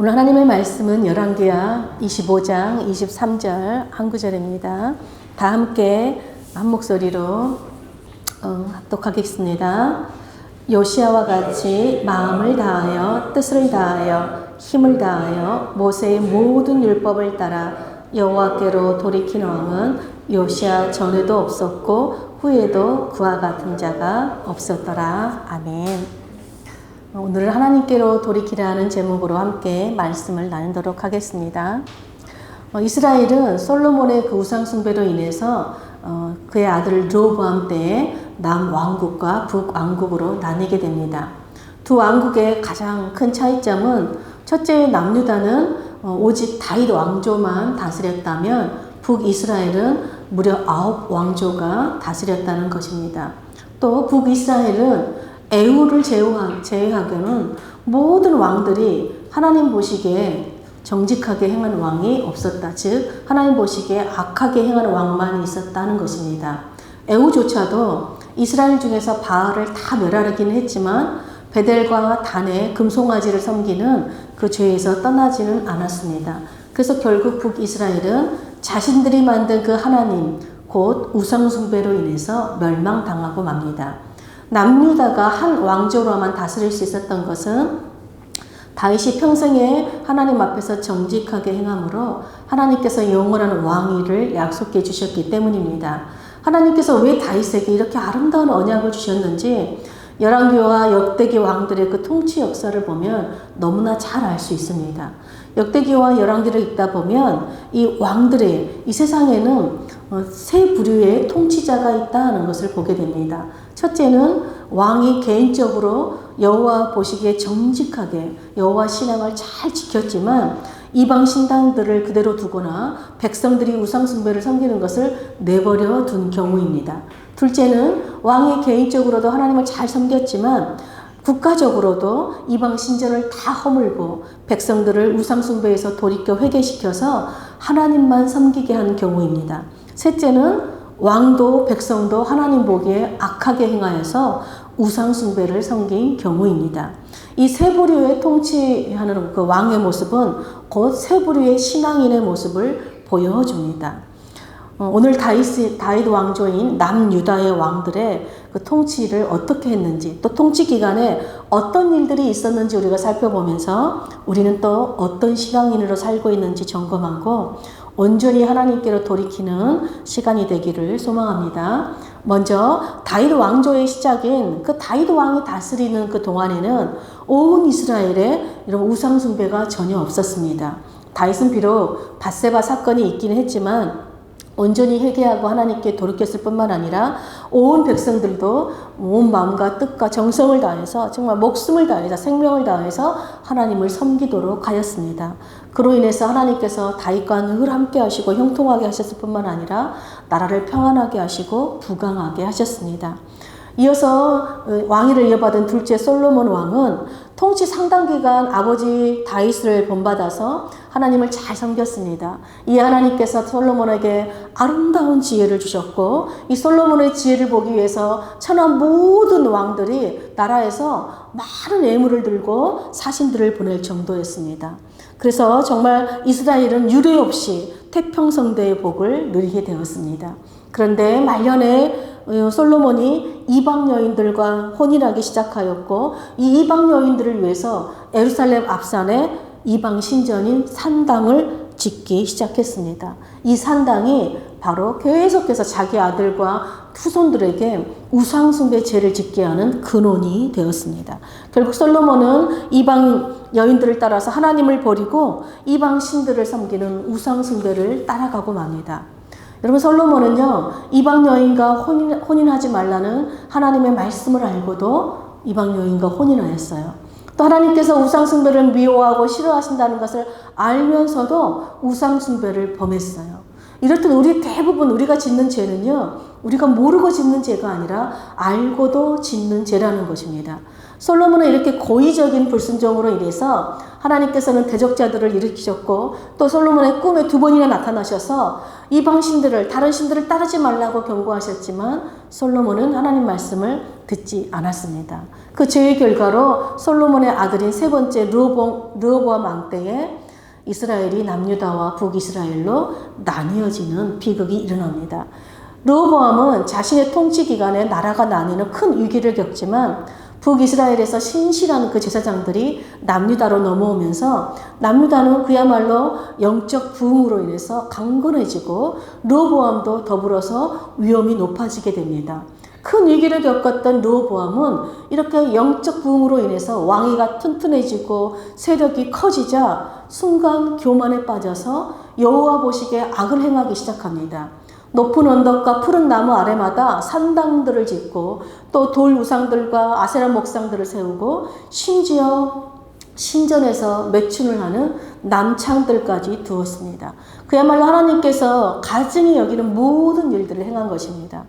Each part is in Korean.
오늘 하나님의 말씀은 열왕기야 25장 23절 한 구절입니다. 다 함께 한 목소리로 어, 합독하겠습니다. 요시아와 같이 마음을 다하여 뜻을 다하여 힘을 다하여 모세의 모든 율법을 따라 여호와께로 돌이킨 왕은 요시아 전에도 없었고 후에도 그와 같은 자가 없었더라. 아멘. 오늘은 하나님께로 돌이키라는 제목으로 함께 말씀을 나누도록 하겠습니다. 어, 이스라엘은 솔로몬의 그 우상숭배로 인해서 어, 그의 아들 르호보암 때에 남왕국과 북왕국으로 나뉘게 됩니다. 두 왕국의 가장 큰 차이점은 첫째 남유다는 어, 오직 다윗 왕조만 다스렸다면 북이스라엘은 무려 아홉 왕조가 다스렸다는 것입니다. 또 북이스라엘은 에우를 제외하고는 모든 왕들이 하나님 보시기에 정직하게 행한 왕이 없었다. 즉 하나님 보시기에 악하게 행한 왕만 있었다는 것입니다. 에우조차도 이스라엘 중에서 바알을 다 멸하긴 했지만 베델과 단의 금송아지를 섬기는 그 죄에서 떠나지는 않았습니다. 그래서 결국 북이스라엘은 자신들이 만든 그 하나님 곧 우상숭배로 인해서 멸망당하고 맙니다. 남유다가 한 왕조로만 다스릴 수 있었던 것은 다윗이 평생에 하나님 앞에서 정직하게 행함으로 하나님께서 영원한 왕위를 약속해 주셨기 때문입니다. 하나님께서 왜 다윗에게 이렇게 아름다운 언약을 주셨는지 열왕기와 역대기 왕들의 그 통치 역사를 보면 너무나 잘 알 수 있습니다. 역대기와 열왕기를 읽다 보면 이 왕들의 이 세상에는 어, 세 부류의 통치자가 있다는 것을 보게 됩니다. 첫째는 왕이 개인적으로 여호와 보시기에 정직하게 여호와 신앙을 잘 지켰지만 이방 신당들을 그대로 두거나 백성들이 우상 숭배를 섬기는 것을 내버려 둔 경우입니다. 둘째는 왕이 개인적으로도 하나님을 잘 섬겼지만 국가적으로도 이방 신전을 다 허물고 백성들을 우상숭배에서 돌이켜 회개시켜서 하나님만 섬기게 한 경우입니다. 셋째는 왕도 백성도 하나님 보기에 악하게 행하여서 우상숭배를 섬긴 경우입니다. 이 세 부류의 통치하는 그 왕의 모습은 곧 세 부류의 신앙인의 모습을 보여줍니다. 어, 오늘 다윗, 다윗 왕조인 남유다의 왕들의 그 통치를 어떻게 했는지 또 통치 기간에 어떤 일들이 있었는지 우리가 살펴보면서 우리는 또 어떤 신앙인으로 살고 있는지 점검하고 온전히 하나님께로 돌이키는 시간이 되기를 소망합니다. 먼저 다윗 왕조의 시작인 그 다윗 왕이 다스리는 그 동안에는 온 이스라엘에 이런 우상 숭배가 전혀 없었습니다. 다윗은 비록 바세바 사건이 있기는 했지만 온전히 회개하고 하나님께 돌이켰을 뿐만 아니라 온 백성들도 온 마음과 뜻과 정성을 다해서 정말 목숨을 다해서 생명을 다해서 하나님을 섬기도록 하였습니다. 그로 인해서 하나님께서 다윗과 늘 함께 하시고 형통하게 하셨을 뿐만 아니라 나라를 평안하게 하시고 부강하게 하셨습니다. 이어서 어, 왕위를 이어받은 둘째 솔로몬 왕은 통치 상당 기간 아버지 다윗을 본받아서 하나님을 잘 섬겼습니다. 이 하나님께서 솔로몬에게 아름다운 지혜를 주셨고 이 솔로몬의 지혜를 보기 위해서 천하 모든 왕들이 나라에서 많은 예물을 들고 사신들을 보낼 정도였습니다. 그래서 정말 이스라엘은 유례 없이 태평성대의 복을 누리게 되었습니다. 그런데 말년에 어, 솔로몬이 이방 여인들과 혼인하기 시작하였고 이 이방 여인들을 위해서 에루살렘 앞산에 이방 신전인 산당을 짓기 시작했습니다. 이 산당이 바로 계속해서 자기 아들과 후손들에게 우상숭배 죄를 짓게 하는 근원이 되었습니다. 결국 솔로몬은 이방 여인들을 따라서 하나님을 버리고 이방 신들을 섬기는 우상숭배를 따라가고 맙니다. 여러분 솔로몬은요 이방 여인과 혼인, 혼인 하지 말라는 하나님의 말씀을 알고도 이방 여인과 혼인하였어요. 또 하나님께서 우상 숭배를 미워하고 싫어하신다는 것을 알면서도 우상 숭배를 범했어요. 이렇듯 우리 대부분 우리가 짓는 죄는요, 우리가 모르고 짓는 죄가 아니라 알고도 짓는 죄라는 것입니다. 솔로몬은 이렇게 고의적인 불순종으로 인해서 하나님께서는 대적자들을 일으키셨고 또 솔로몬의 꿈에 두 번이나 나타나셔서 이방 신들을 다른 신들을 따르지 말라고 경고하셨지만 솔로몬은 하나님 말씀을 듣지 않았습니다. 그 죄의 결과로 솔로몬의 아들인 세 번째 르호보, 르호보암 왕 때에 이스라엘이 남유다와 북이스라엘로 나뉘어지는 비극이 일어납니다. 르호보암은 자신의 통치 기간에 나라가 나뉘는 큰 위기를 겪지만 북이스라엘에서 신실한 그 제사장들이 남유다로 넘어오면서 남유다는 그야말로 영적 부흥으로 인해서 강건해지고 르호보암도 더불어서 위험이 높아지게 됩니다. 큰 위기를 겪었던 르호보암은 이렇게 영적 부흥으로 인해서 왕위가 튼튼해지고 세력이 커지자 순간 교만에 빠져서 여호와 보시기에 악을 행하기 시작합니다. 높은 언덕과 푸른 나무 아래마다 산당들을 짓고 또 돌 우상들과 아세라 목상들을 세우고 심지어 신전에서 매춘을 하는 남창들까지 두었습니다. 그야말로 하나님께서 가증히 여기는 모든 일들을 행한 것입니다.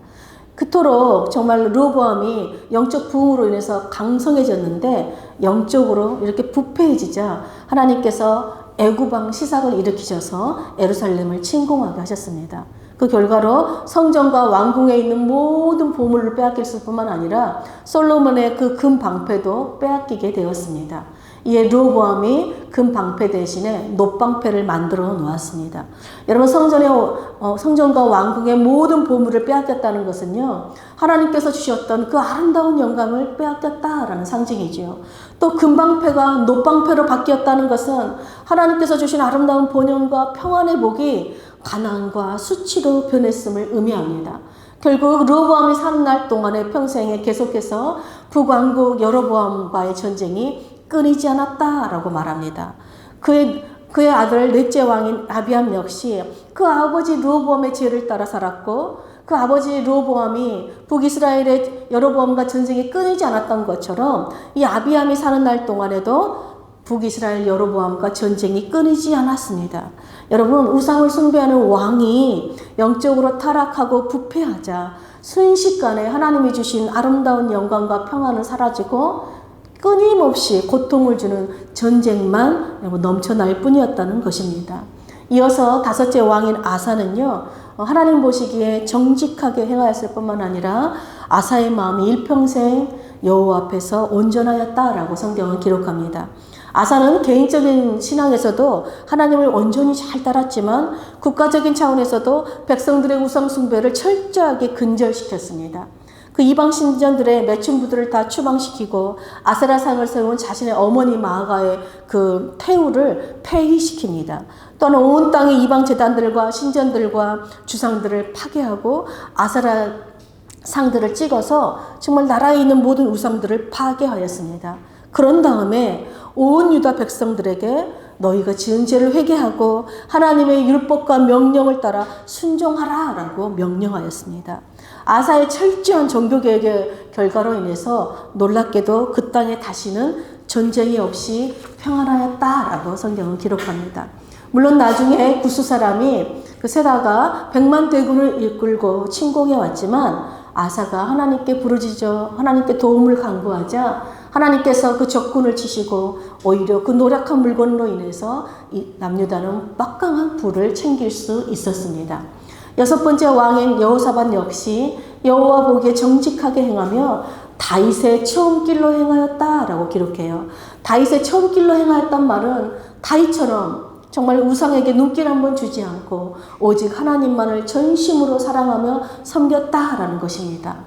그토록 정말 르보암이 영적 부흥으로 인해서 강성해졌는데 영적으로 이렇게 부패해지자 하나님께서 애구방 시삭을 일으키셔서 에루살렘을 침공하게 하셨습니다. 그 결과로 성전과 왕궁에 있는 모든 보물을 빼앗겼을 뿐만 아니라 솔로몬의 그 금 방패도 빼앗기게 되었습니다. 이에 르호보암이 금 방패 대신에 놋방패를 만들어 놓았습니다. 여러분 성전의 어, 성전과 왕궁의 모든 보물을 빼앗겼다는 것은요 하나님께서 주셨던 그 아름다운 영광을 빼앗겼다라는 상징이지요. 또 금방패가 놋방패로 바뀌었다는 것은 하나님께서 주신 아름다운 본연과 평안의 복이 가난과 수치로 변했음을 의미합니다. 결국 르호보암이 사는 날 동안에 평생에 계속해서 북왕국 여로보암과의 전쟁이 끊이지 않았다라고 말합니다. 그의 그의 아들 넷째 왕인 아비암 역시 그 아버지 르호보암의 죄를 따라 살았고 그 아버지 르호보암이 북이스라엘의 여로보암과 전쟁이 끊이지 않았던 것처럼 이 아비암이 사는 날 동안에도 북이스라엘 여로보암과 전쟁이 끊이지 않았습니다. 여러분 우상을 숭배하는 왕이 영적으로 타락하고 부패하자 순식간에 하나님이 주신 아름다운 영광과 평안은 사라지고 끊임없이 고통을 주는 전쟁만 넘쳐날 뿐이었다는 것입니다. 이어서 다섯째 왕인 아사는요, 하나님 보시기에 정직하게 행하였을 뿐만 아니라 아사의 마음이 일평생 여호와 앞에서 온전하였다라고 성경은 기록합니다. 아사는 개인적인 신앙에서도 하나님을 온전히 잘 따랐지만 국가적인 차원에서도 백성들의 우상 숭배를 철저하게 근절시켰습니다. 그 이방 신전들의 매춘부들을 다 추방시키고 아세라상을 세운 자신의 어머니 마아가의 그 태우를 폐위시킵니다. 또한 온 땅의 이방 재단들과 신전들과 주상들을 파괴하고 아세라 상들을 찍어서 정말 나라에 있는 모든 우상들을 파괴하였습니다. 그런 다음에 온 유다 백성들에게 너희가 지은 죄를 회개하고 하나님의 율법과 명령을 따라 순종하라라고 명령하였습니다. 아사의 철저한 종교 개혁의 결과로 인해서 놀랍게도 그 땅에 다시는 전쟁이 없이 평안하였다라고 성경은 기록합니다. 물론 나중에 구스 사람이 그 세다가 백만 대군을 이끌고 침공해 왔지만 아사가 하나님께 부르짖어 하나님께 도움을 간구하자 하나님께서 그 적군을 치시고 오히려 그 노력한 물건으로 인해서 이 남유다는 막강한 부를 챙길 수 있었습니다. 여섯 번째 왕인 여호사반 역시 여호와 보기에 정직하게 행하며 다윗의 처음 길로 행하였다라고 기록해요. 다윗의 처음 길로 행하였단 말은 다윗처럼 정말 우상에게 눈길 한번 주지 않고 오직 하나님만을 전심으로 사랑하며 섬겼다라는 것입니다.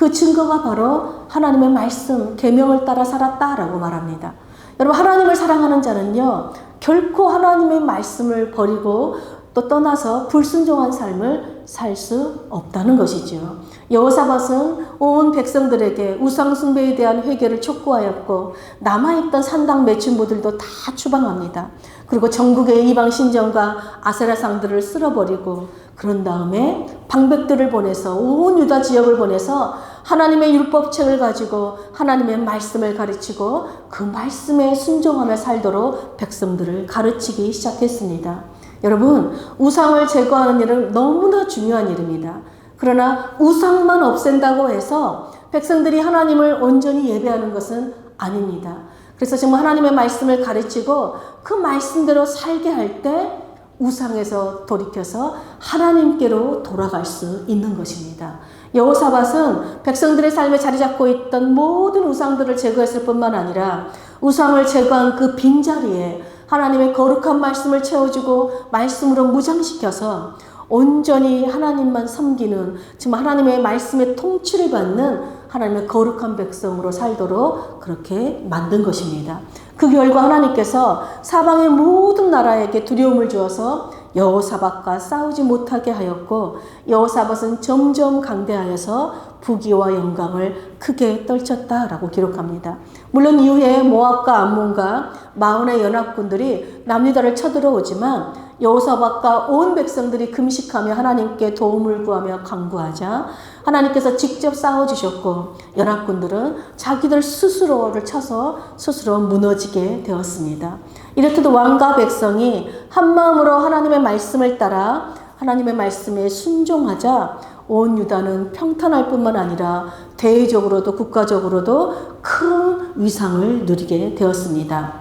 그 증거가 바로 하나님의 말씀, 계명을 따라 살았다라고 말합니다. 여러분 하나님을 사랑하는 자는요 결코 하나님의 말씀을 버리고 또 떠나서 불순종한 삶을 살 수 없다는 것이죠. 여호사밧은 온 백성들에게 우상 숭배에 대한 회개를 촉구하였고 남아있던 산당 매춘부들도 다 추방합니다. 그리고 전국의 이방 신전과 아세라 상들을 쓸어버리고 그런 다음에 방백들을 보내서 온 유다 지역을 보내서 하나님의 율법책을 가지고 하나님의 말씀을 가르치고 그 말씀에 순종하며 살도록 백성들을 가르치기 시작했습니다. 여러분, 우상을 제거하는 일은 너무나 중요한 일입니다. 그러나 우상만 없앤다고 해서 백성들이 하나님을 온전히 예배하는 것은 아닙니다. 그래서 정말 하나님의 말씀을 가르치고 그 말씀대로 살게 할 때 우상에서 돌이켜서 하나님께로 돌아갈 수 있는 것입니다. 여호사밧은 백성들의 삶에 자리 잡고 있던 모든 우상들을 제거했을 뿐만 아니라 우상을 제거한 그 빈자리에 하나님의 거룩한 말씀을 채워주고 말씀으로 무장시켜서 온전히 하나님만 섬기는 지금 하나님의 말씀의 통치를 받는 하나님의 거룩한 백성으로 살도록 그렇게 만든 것입니다. 그 결과 하나님께서 사방의 모든 나라에게 두려움을 주어서 여호사밧과 싸우지 못하게 하였고 여호사밧은 점점 강대하여서 부귀와 영광을 크게 떨쳤다라고 기록합니다. 물론 이후에 모압과 암몬과 마온의 연합군들이 남유다를 쳐들어오지만 여호사밧과 온 백성들이 금식하며 하나님께 도움을 구하며 강구하자 하나님께서 직접 싸워 주셨고 연합군들은 자기들 스스로를 쳐서 스스로 무너지게 되었습니다. 이렇듯 왕과 백성이 한 마음으로 하나님의 말씀을 따라 하나님의 말씀에 순종하자 온 유다는 평탄할 뿐만 아니라 대외적으로도 국가적으로도 큰 위상을 누리게 되었습니다.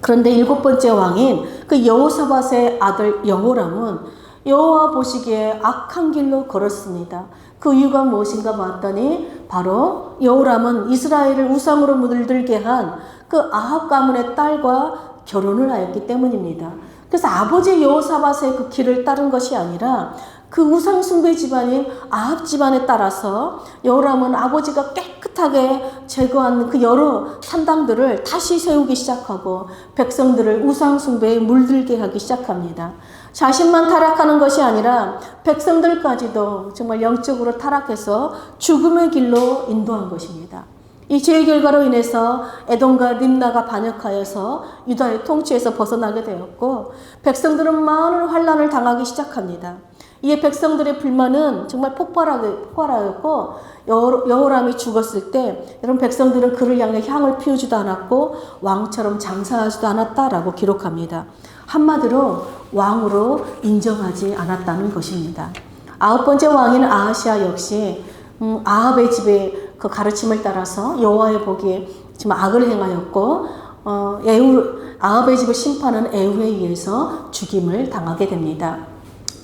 그런데 일곱 번째 왕인 그 여호사밧의 아들 여호람은 여호와 보시기에 악한 길로 걸었습니다. 그 이유가 무엇인가 봤더니 바로 여호람은 이스라엘을 우상으로 물들게 한 그 아합 가문의 딸과 결혼을 하였기 때문입니다. 그래서 아버지 여호사밧의 그 길을 따른 것이 아니라 그 우상 숭배 집안인 아합 집안에 따라서 여호람은 아버지가 깨끗하게 제거한 그 여러 산당들을 다시 세우기 시작하고 백성들을 우상 숭배에 물들게 하기 시작합니다. 자신만 타락하는 것이 아니라 백성들까지도 정말 영적으로 타락해서 죽음의 길로 인도한 것입니다. 이 죄의 결과로 인해서 에돔과 림나가 반역하여서 유다의 통치에서 벗어나게 되었고 백성들은 많은 환란을 당하기 시작합니다. 이에 백성들의 불만은 정말 폭발하였고 여호람이 죽었을 때 여러분 백성들은 그를 향해 향을 피우지도 않았고 왕처럼 장사하지도 않았다라고 기록합니다. 한마디로 왕으로 인정하지 않았다는 것입니다. 아홉 번째 왕인 아하시아 역시 음, 아합의 집에 그 가르침을 따라서 여호와의 보기에 지금 악을 행하였고 어, 아합의 집을 심판한 에후에 의해서 죽임을 당하게 됩니다.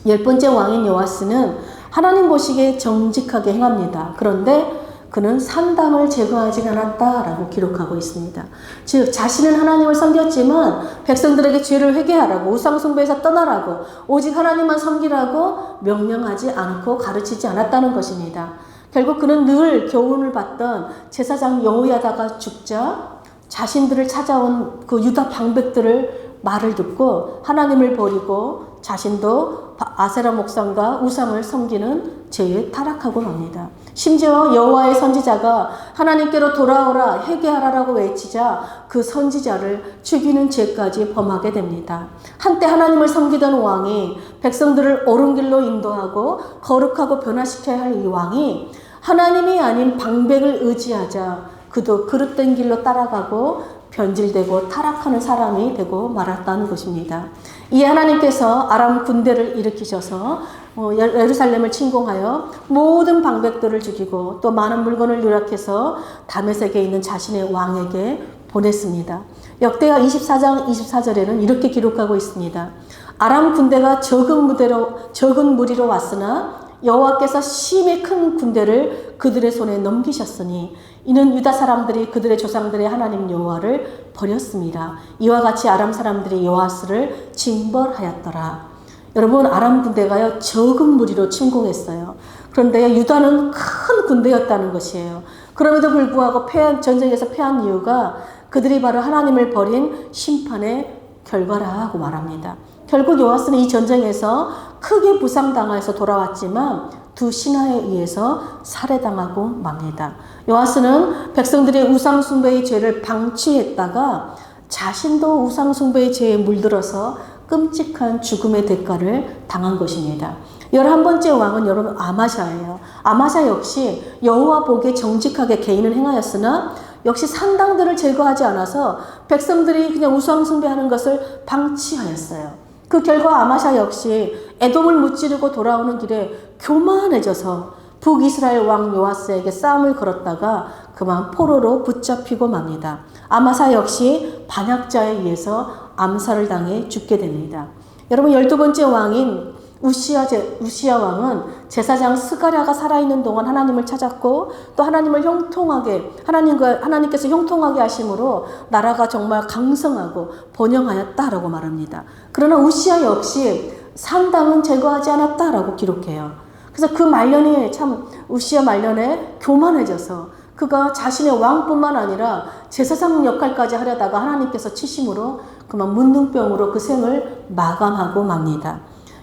열 번째 왕인 요아스는 하나님 보시기에 정직하게 행합니다. 그런데 그는 산당을 제거하지 않았다라고 기록하고 있습니다. 즉 자신은 하나님을 섬겼지만 백성들에게 죄를 회개하라고 우상숭배에서 떠나라고 오직 하나님만 섬기라고 명령하지 않고 가르치지 않았다는 것입니다. 결국 그는 늘 교훈을 받던 제사장 여호야다가 죽자 자신들을 찾아온 그 유다 방백들을 말을 듣고 하나님을 버리고 자신도 아세라 목상과 우상을 섬기는 죄에 타락하고 맙니다. 심지어 여호와의 선지자가 하나님께로 돌아오라 회개하라라고 외치자 그 선지자를 죽이는 죄까지 범하게 됩니다. 한때 하나님을 섬기던 왕이 백성들을 옳은 길로 인도하고 거룩하고 변화시켜야 할 이 왕이 하나님이 아닌 방백을 의지하자 그도 그릇된 길로 따라가고 변질되고 타락하는 사람이 되고 말았다는 것입니다. 이 하나님께서 아람 군대를 일으키셔서 어, 예루살렘을 침공하여 모든 방백들을 죽이고 또 많은 물건을 누락해서 다메섹에 있는 자신의 왕에게 보냈습니다. 역대하 24장 24절에는 이렇게 기록하고 있습니다. 아람 군대가 적은 무대로 적은 무리로 왔으나 여호와께서 심히 큰 군대를 그들의 손에 넘기셨으니 이는 유다 사람들이 그들의 조상들의 하나님 여호와를 버렸습니다. 이와 같이 아람 사람들이 여호와스를 징벌하였더라. 여러분 아람 군대가요 적은 무리로 침공했어요. 그런데 유다는 큰 군대였다는 것이에요. 그럼에도 불구하고 패한 전쟁에서 패한 이유가 그들이 바로 하나님을 버린 심판의 결과라고 말합니다. 결국 요아스는 이 전쟁에서 크게 부상당해서 돌아왔지만 두 신하에 의해서 살해당하고 맙니다. 요아스는 백성들의 우상숭배의 죄를 방치했다가 자신도 우상숭배의 죄에 물들어서 끔찍한 죽음의 대가를 당한 것입니다. 열한 번째 왕은 여러분 아마샤예요. 아마샤 역시 여호와 보기에 정직하게 개인을 행하였으나 역시 산당들을 제거하지 않아서 백성들이 그냥 우상 숭배하는 것을 방치하였어요. 그 결과 아마샤 역시 에돔을 무찌르고 돌아오는 길에 교만해져서 북이스라엘 왕 요아스에게 싸움을 걸었다가 그만 포로로 붙잡히고 맙니다. 아마사 역시 반역자에 의해서 암살을 당해 죽게 됩니다. 여러분 열두 번째 왕인 우시아, 제, 우시아 왕은 제사장 스가랴가 살아있는 동안 하나님을 찾았고 또 하나님을 형통하게 하나님과 하나님께서 형통하게 하심으로 나라가 정말 강성하고 번영하였다라고 말합니다. 그러나 우시아 역시 산당은 제거하지 않았다라고 기록해요. 그래서 그 말년이 참 우시아 말년에 교만해져서 그가 자신의 왕뿐만 아니라 제사장 역할까지 하려다가 하나님께서 치심으로 그만 문둥병으로 그 생을 마감하고 맙니다.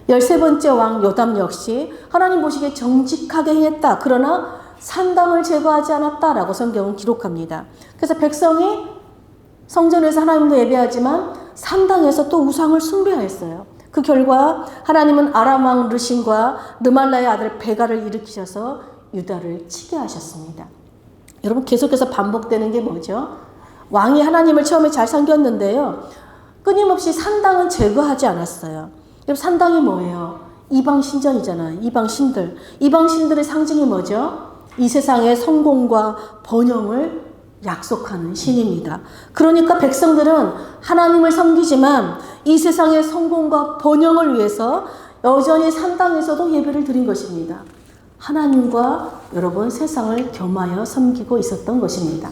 열세 번째 왕 요담 역시 하나님 보시기에 정직하게 행했다. 그러나 산당을 제거하지 않았다라고 성경은 기록합니다. 그래서 백성이 성전에서 하나님도 예배하지만 산당에서 또 우상을 숭배하였어요. 그 결과 하나님은 아람 왕 르신과 르말라의 아들 베가를 일으키셔서 유다를 치게 하셨습니다. 여러분 계속해서 반복되는 게 뭐죠? 왕이 하나님을 처음에 잘 섬겼는데요. 끊임없이 산당은 제거하지 않았어요. 여러분 산당이 뭐예요? 이방 신전이잖아요. 이방 신들. 이방 신들의 상징이 뭐죠? 이 세상의 성공과 번영을 약속하는 신입니다. 그러니까 백성들은 하나님을 섬기지만 이 세상의 성공과 번영을 위해서 여전히 산당에서도 예배를 드린 것입니다. 하나님과 여러분 세상을 겸하여 섬기고 있었던 것입니다.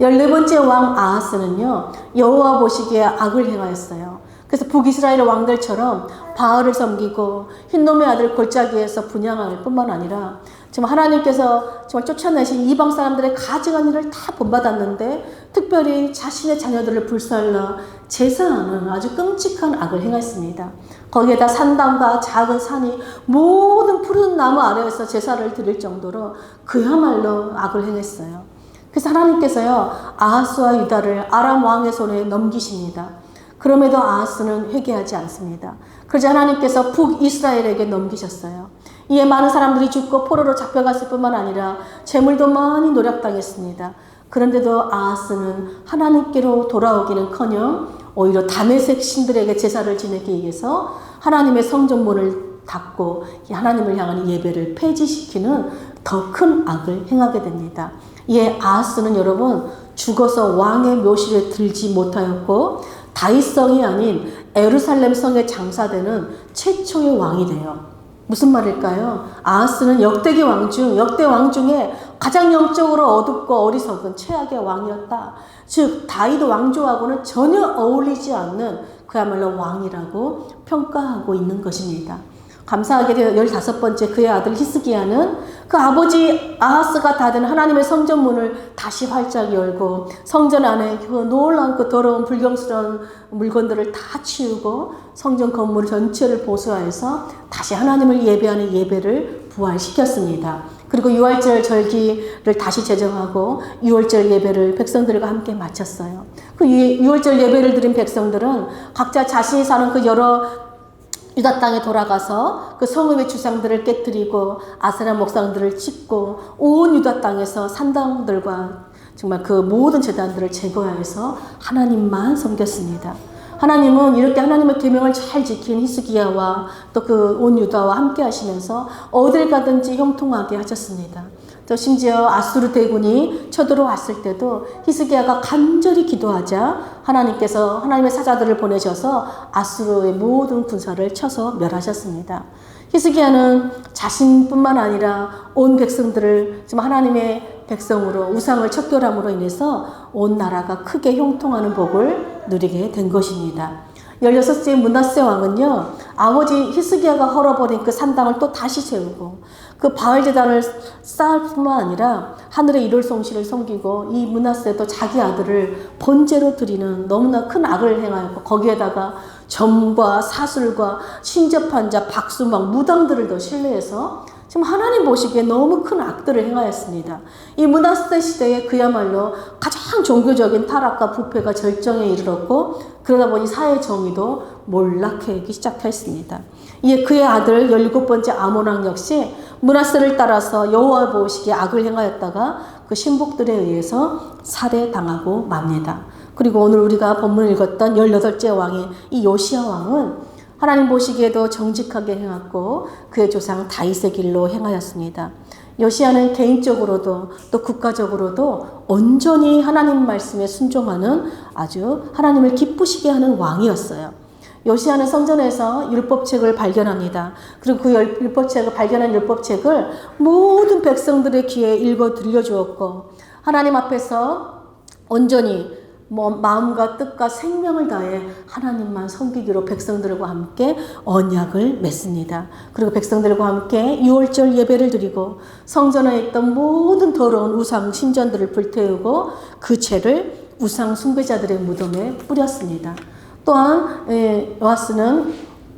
열네 번째 왕 아하스는요 여호와 보시기에 악을 행하였어요. 그래서 북이스라엘 왕들처럼 바알을 섬기고 흰놈의 아들 골짜기에서 분양할 뿐만 아니라 지금 하나님께서 정말 쫓아내신 이방 사람들의 가증한 일을 다 본받았는데 특별히 자신의 자녀들을 불살라 제사하는 아주 끔찍한 악을 행했습니다. 거기에다 산당과 작은 산이 모든 푸른 나무 아래에서 제사를 드릴 정도로 그야말로 악을 행했어요. 그래서 하나님께서요 아하스와 유다를 아람 왕의 손에 넘기십니다. 그럼에도 아하스는 회개하지 않습니다. 그러자 하나님께서 북이스라엘에게 넘기셨어요. 이에 많은 사람들이 죽고 포로로 잡혀갔을 뿐만 아니라 재물도 많이 노략당했습니다. 그런데도 아하스는 하나님께로 돌아오기는커녕 오히려 다메섹 신들에게 제사를 지내기 위해서 하나님의 성전문을 닫고 하나님을 향한 예배를 폐지시키는 더 큰 악을 행하게 됩니다. 이에 아하스는 여러분 죽어서 왕의 묘실에 들지 못하였고 다윗성이 아닌 에루살렘 성에 장사되는 최초의 왕이 돼요. 무슨 말일까요? 아하스는 역대기 왕 중, 역대 왕 중에 가장 영적으로 어둡고 어리석은 최악의 왕이었다. 즉, 다윗 왕조하고는 전혀 어울리지 않는 그야말로 왕이라고 평가하고 있는 것입니다. 감사하게도 15번째 그의 아들 히스기야는 그 아버지 아하스가 닫은 하나님의 성전 문을 다시 활짝 열고 성전 안에 그 놀라운 그 더러운 불경스러운 물건들을 다 치우고 성전 건물 전체를 보수하여서 다시 하나님을 예배하는 예배를 부활시켰습니다. 그리고 6월절 절기를 다시 제정하고 6월절 예배를 백성들과 함께 마쳤어요. 그 6월절 예배를 드린 백성들은 각자 자신이 사는 그 여러 유다 땅에 돌아가서 그 성읍의 주상들을 깨뜨리고 아세라 목상들을 찍고 온 유다 땅에서 산당들과 정말 그 모든 재단들을 제거하여서 하나님만 섬겼습니다. 하나님은 이렇게 하나님의 계명을 잘 지킨 히스기야와 또 그 온 유다와 함께 하시면서 어딜 가든지 형통하게 하셨습니다. 또 심지어 아수르 대군이 쳐들어왔을 때도 히스기야가 간절히 기도하자 하나님께서 하나님의 사자들을 보내셔서 아수르의 모든 군사를 쳐서 멸하셨습니다. 히스기야는 자신뿐만 아니라 온 백성들을 지금 하나님의 백성으로 우상을 척결함으로 인해서 온 나라가 크게 형통하는 복을 누리게 된 것입니다. 16세 문하세 왕은요, 아버지 히스기야가 헐어버린 그 산당을 또 다시 세우고, 그 바알 제단을 쌓을 뿐만 아니라 하늘의 일월 성실을 섬기고, 이 문하세도 자기 아들을 번제로 드리는 너무나 큰 악을 행하였고, 거기에다가 점과 사술과 신접한 자, 박수막, 무당들을 더 신뢰해서 지금 하나님 보시기에 너무 큰 악들을 행하였습니다. 이 문하세 시대에 그야말로 가장 종교적인 타락과 부패가 절정에 이르렀고 그러다 보니 사회 정의도 몰락하기 시작했습니다. 이에 그의 아들 17번째 아모랑 역시 문하세를 따라서 여호와 보시기에 악을 행하였다가 그 신복들에 의해서 살해당하고 맙니다. 그리고 오늘 우리가 본문을 읽었던 18째 왕의 이 요시아 왕은 하나님 보시기에도 정직하게 행했고 그의 조상 다윗의 길로 행하였습니다. 요시아는 개인적으로도 또 국가적으로도 온전히 하나님 말씀에 순종하는 아주 하나님을 기쁘시게 하는 왕이었어요. 요시아는 성전에서 율법책을 발견합니다. 그리고 그 율- 율법책을 발견한 율법책을 모든 백성들의 귀에 읽어 들려주었고 하나님 앞에서 온전히 뭐 마음과 뜻과 생명을 다해 하나님만 섬기기로 백성들과 함께 언약을 맺습니다. 그리고 백성들과 함께 유월절 예배를 드리고 성전에 있던 모든 더러운 우상 신전들을 불태우고 그 죄를 우상 숭배자들의 무덤에 뿌렸습니다. 또한 예, 요하스는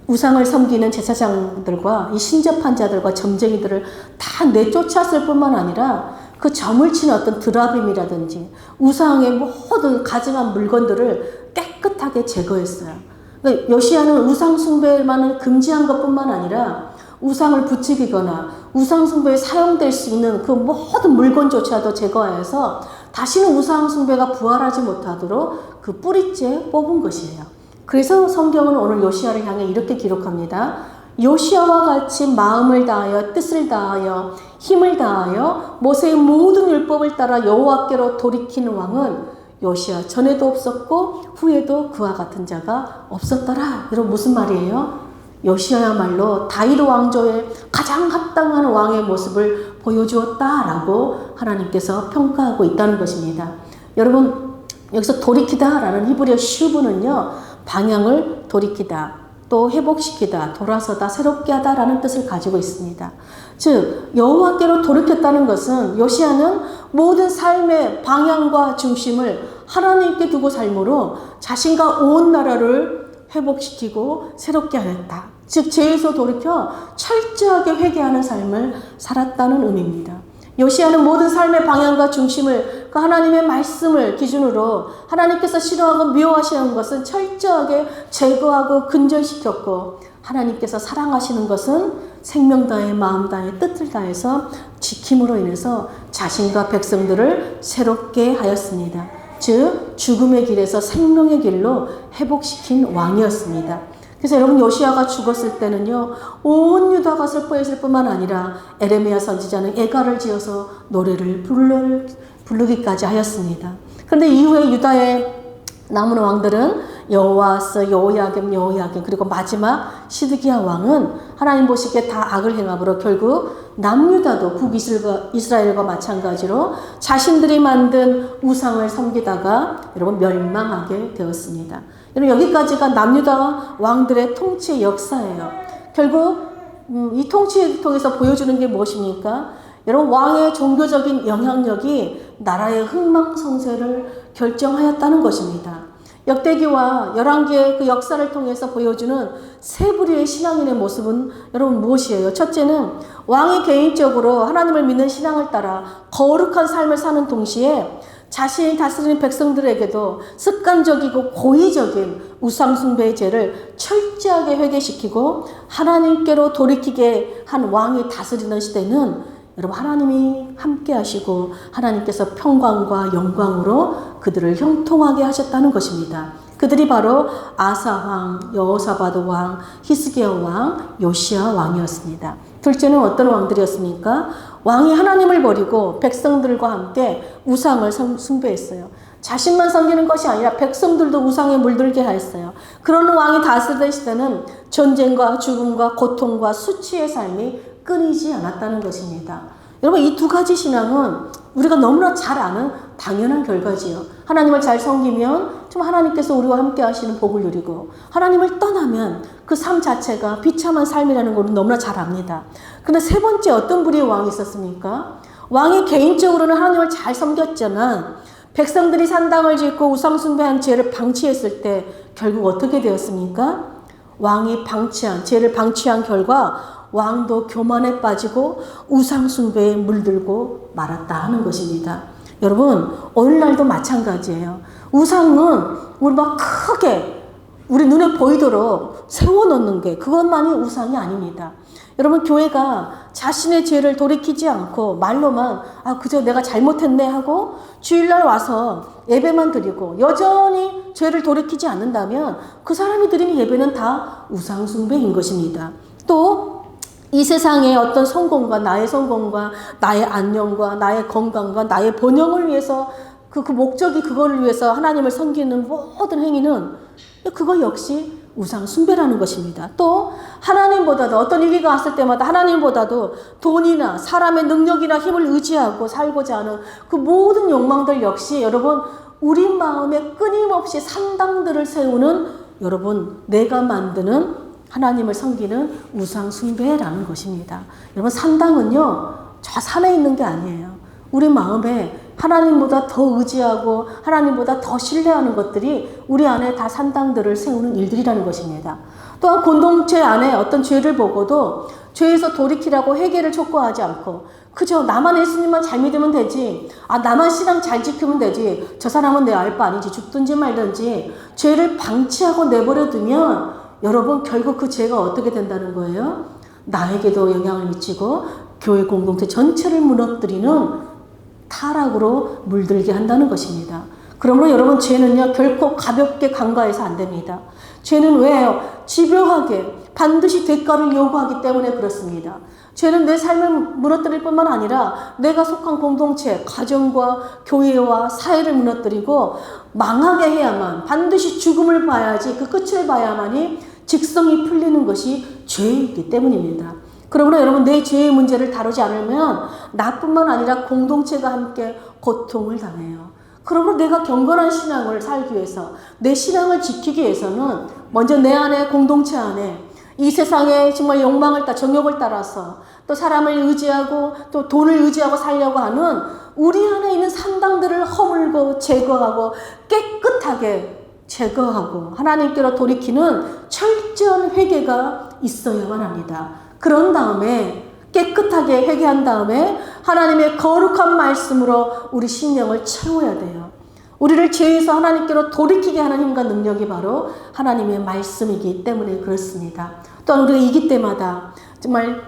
우상을 섬기는 제사장들과 이 신접한 자들과 점쟁이들을 다 내쫓았을 뿐만 아니라 그 점을 치는 어떤 드라빔이라든지 우상의 모든 가증한 물건들을 깨끗하게 제거했어요. 그러니까 요시아는 우상 숭배만을 금지한 것뿐만 아니라 우상을 부추기거나 우상 숭배에 사용될 수 있는 그 모든 물건조차도 제거하여서 다시는 우상 숭배가 부활하지 못하도록 그 뿌리째 뽑은 것이에요. 그래서 성경은 오늘 요시아를 향해 이렇게 기록합니다. 요시아와 같이 마음을 다하여 뜻을 다하여 힘을 다하여 모세의 모든 율법을 따라 여호와께로 돌이키는 왕은 요시아 전에도 없었고 후에도 그와 같은 자가 없었더라. 이런 무슨 말이에요? 요시아야말로 다윗 왕조의 가장 합당한 왕의 모습을 보여주었다라고 하나님께서 평가하고 있다는 것입니다. 여러분 여기서 돌이키다라는 히브리어 슈브는요 방향을 돌이키다 또 회복시키다 돌아서다 새롭게 하다라는 뜻을 가지고 있습니다. 즉 여호와께로 돌이켰다는 것은 요시아는 모든 삶의 방향과 중심을 하나님께 두고 삶으로 자신과 온 나라를 회복시키고 새롭게 하였다. 즉 죄에서 돌이켜 철저하게 회개하는 삶을 살았다는 의미입니다. 요시아는 모든 삶의 방향과 중심을 그 하나님의 말씀을 기준으로 하나님께서 싫어하고 미워하시는 것은 철저하게 제거하고 근절시켰고 하나님께서 사랑하시는 것은 생명 다해 마음 다해 뜻을 다해서 지킴으로 인해서 자신과 백성들을 새롭게 하였습니다. 즉 죽음의 길에서 생명의 길로 회복시킨 왕이었습니다. 그래서 여러분 요시아가 죽었을 때는요 온 유다가 슬퍼했을 뿐만 아니라 에레미야 선지자는 애가를 지어서 노래를 부르, 부르기까지 하였습니다. 그런데 이후에 유다의 남은 왕들은 여호와스, 여호야김, 여호야김 그리고 마지막 시드기야 왕은 하나님 보시기에 다 악을 행함으로 결국 남유다도 북이스라엘과 이스라엘과 마찬가지로 자신들이 만든 우상을 섬기다가 여러분 멸망하게 되었습니다. 여러분 여기까지가 남유다 왕들의 통치 역사예요. 결국 음, 이 통치를 통해서 보여주는 게 무엇입니까? 여러분 왕의 종교적인 영향력이 나라의 흥망성쇠를 결정하였다는 것입니다. 역대기와 열왕기의 그 역사를 통해서 보여주는 세 부류의 신앙인의 모습은 여러분 무엇이에요? 첫째는 왕이 개인적으로 하나님을 믿는 신앙을 따라 거룩한 삶을 사는 동시에 자신이 다스리는 백성들에게도 습관적이고 고의적인 우상숭배의 죄를 철저하게 회개시키고 하나님께로 돌이키게 한 왕이 다스리는 시대는 여러분 하나님이 함께 하시고 하나님께서 평강과 영광으로 그들을 형통하게 하셨다는 것입니다. 그들이 바로 아사 왕, 여호사바드 왕, 히스기야 왕, 요시아 왕이었습니다. 둘째는 어떤 왕들이었습니까? 왕이 하나님을 버리고 백성들과 함께 우상을 숭배했어요. 자신만 섬기는 것이 아니라 백성들도 우상에 물들게 하였어요. 그런 왕이 다스리던 시대는 전쟁과 죽음과 고통과 수치의 삶이 끊이지 않았다는 것입니다. 여러분 이 두 가지 신앙은 우리가 너무나 잘 아는 당연한 결과지요. 하나님을 잘 섬기면 좀 하나님께서 우리와 함께 하시는 복을 누리고 하나님을 떠나면 그 삶 자체가 비참한 삶이라는 걸 너무나 잘 압니다. 그런데 세 번째 어떤 부류의 왕이 있었습니까? 왕이 개인적으로는 하나님을 잘 섬겼지만 백성들이 산당을 짓고 우상숭배한 죄를 방치했을 때 결국 어떻게 되었습니까? 왕이 방치한 죄를 방치한 결과 왕도 교만에 빠지고 우상숭배에 물들고 말았다 하는 것입니다. 여러분 오늘날도 마찬가지예요. 우상은 우리 막 크게 우리 눈에 보이도록 세워놓는 게 그것만이 우상이 아닙니다. 여러분 교회가 자신의 죄를 돌이키지 않고 말로만 아 그저 내가 잘못했네 하고 주일날 와서 예배만 드리고 여전히 죄를 돌이키지 않는다면 그 사람이 드리는 예배는 다 우상숭배인 것입니다. 또 이 세상의 어떤 성공과 나의 성공과 나의 안녕과 나의 건강과 나의 번영을 위해서 그, 그 목적이 그거를 위해서 하나님을 섬기는 모든 행위는 그거 역시 우상 숭배라는 것입니다. 또 하나님보다도 어떤 위기가 왔을 때마다 하나님보다도 돈이나 사람의 능력이나 힘을 의지하고 살고자 하는 그 모든 욕망들 역시 여러분 우리 마음에 끊임없이 산당들을 세우는 여러분 내가 만드는 하나님을 섬기는 우상 숭배라는 것입니다. 여러분 산당은요 저 산에 있는 게 아니에요. 우리 마음에 하나님보다 더 의지하고 하나님보다 더 신뢰하는 것들이 우리 안에 다 산당들을 세우는 일들이라는 것입니다. 또한 공동체 안에 어떤 죄를 보고도 죄에서 돌이키라고 회개를 촉구하지 않고 그저 나만 예수님만 잘 믿으면 되지 아 나만 신앙 잘 지키면 되지 저 사람은 내 알바 아니지 죽든지 말든지 죄를 방치하고 내버려 두면 여러분 결국 그 죄가 어떻게 된다는 거예요? 나에게도 영향을 미치고 교회 공동체 전체를 무너뜨리는 타락으로 물들게 한다는 것입니다. 그러므로 여러분 죄는요 결코 가볍게 간과해서 안 됩니다. 죄는 왜요? 집요하게 반드시 대가를 요구하기 때문에 그렇습니다. 죄는 내 삶을 무너뜨릴 뿐만 아니라 내가 속한 공동체, 가정과 교회와 사회를 무너뜨리고 망하게 해야만 반드시 죽음을 봐야지 그 끝을 봐야만이 직성이 풀리는 것이 죄이기 때문입니다. 그러므로 여러분 내 죄의 문제를 다루지 않으면 나뿐만 아니라 공동체가 함께 고통을 당해요. 그러므로 내가 경건한 신앙을 살기 위해서 내 신앙을 지키기 위해서는 먼저 내 안에 공동체 안에 이 세상에 정말 욕망을 따 정욕을 따라서 또 사람을 의지하고 또 돈을 의지하고 살려고 하는 우리 안에 있는 산당들을 허물고 제거하고 깨끗하게 제거하고 하나님께로 돌이키는 철저한 회개가 있어야만 합니다. 그런 다음에 깨끗하게 회개한 다음에 하나님의 거룩한 말씀으로 우리 심령을 채워야 돼요. 우리를 죄에서 하나님께로 돌이키게 하는 힘과 능력이 바로 하나님의 말씀이기 때문에 그렇습니다. 또한 우리가 이기 때마다 정말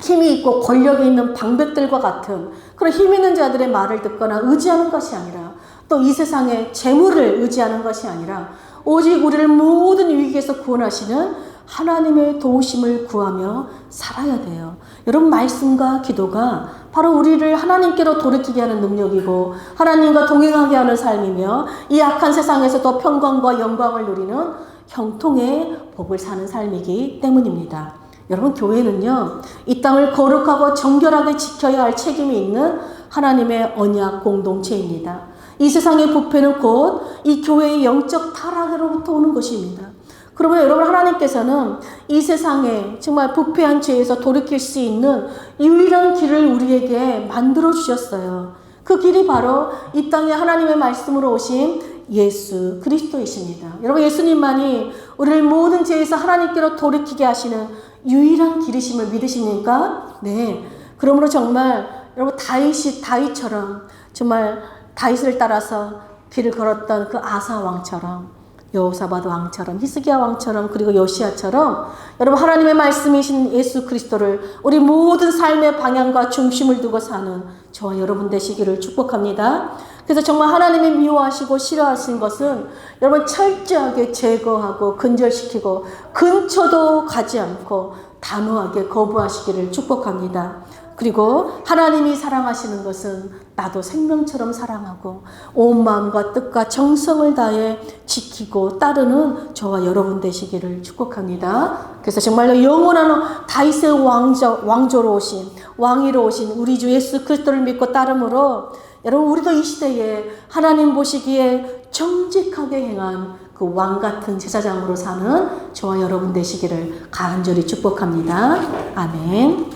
힘이 있고 권력이 있는 방백들과 같은 그런 힘 있는 자들의 말을 듣거나 의지하는 것이 아니라 또 이 세상의 재물을 의지하는 것이 아니라 오직 우리를 모든 위기에서 구원하시는 하나님의 도우심을 구하며 살아야 돼요. 여러분 말씀과 기도가 바로 우리를 하나님께로 돌이키게 하는 능력이고 하나님과 동행하게 하는 삶이며 이 악한 세상에서도 평강과 영광을 누리는 형통의 복을 사는 삶이기 때문입니다. 여러분 교회는요. 이 땅을 거룩하고 정결하게 지켜야 할 책임이 있는 하나님의 언약 공동체입니다. 이 세상의 부패는 곧 이 교회의 영적 타락으로부터 오는 것입니다. 그러면 여러분 하나님께서는 이 세상에 정말 부패한 죄에서 돌이킬 수 있는 유일한 길을 우리에게 만들어 주셨어요. 그 길이 바로 이 땅에 하나님의 말씀으로 오신 예수 그리스도이십니다. 여러분 예수님만이 우리를 모든 죄에서 하나님께로 돌이키게 하시는 유일한 길이심을 믿으십니까? 네. 그러므로 정말 여러분 다윗이 다윗처럼 정말 다윗을 따라서 길을 걸었던 그 아사 왕처럼 여호사밧 왕처럼 히스기야 왕처럼 그리고 요시아처럼 여러분 하나님의 말씀이신 예수 그리스도를 우리 모든 삶의 방향과 중심을 두고 사는 저와 여러분 되시기를 축복합니다. 그래서 정말 하나님이 미워하시고 싫어하신 것은 여러분 철저하게 제거하고 근절시키고 근처도 가지 않고 단호하게 거부하시기를 축복합니다. 그리고 하나님이 사랑하시는 것은 나도 생명처럼 사랑하고 온 마음과 뜻과 정성을 다해 지키고 따르는 저와 여러분 되시기를 축복합니다. 그래서 정말로 영원한 다윗의 왕조, 왕조로 오신 왕위로 오신 우리 주 예수 그리스도를 믿고 따름으로 여러분 우리도 이 시대에 하나님 보시기에 정직하게 행한 그 왕 같은 제사장으로 사는 저와 여러분 되시기를 간절히 축복합니다. 아멘.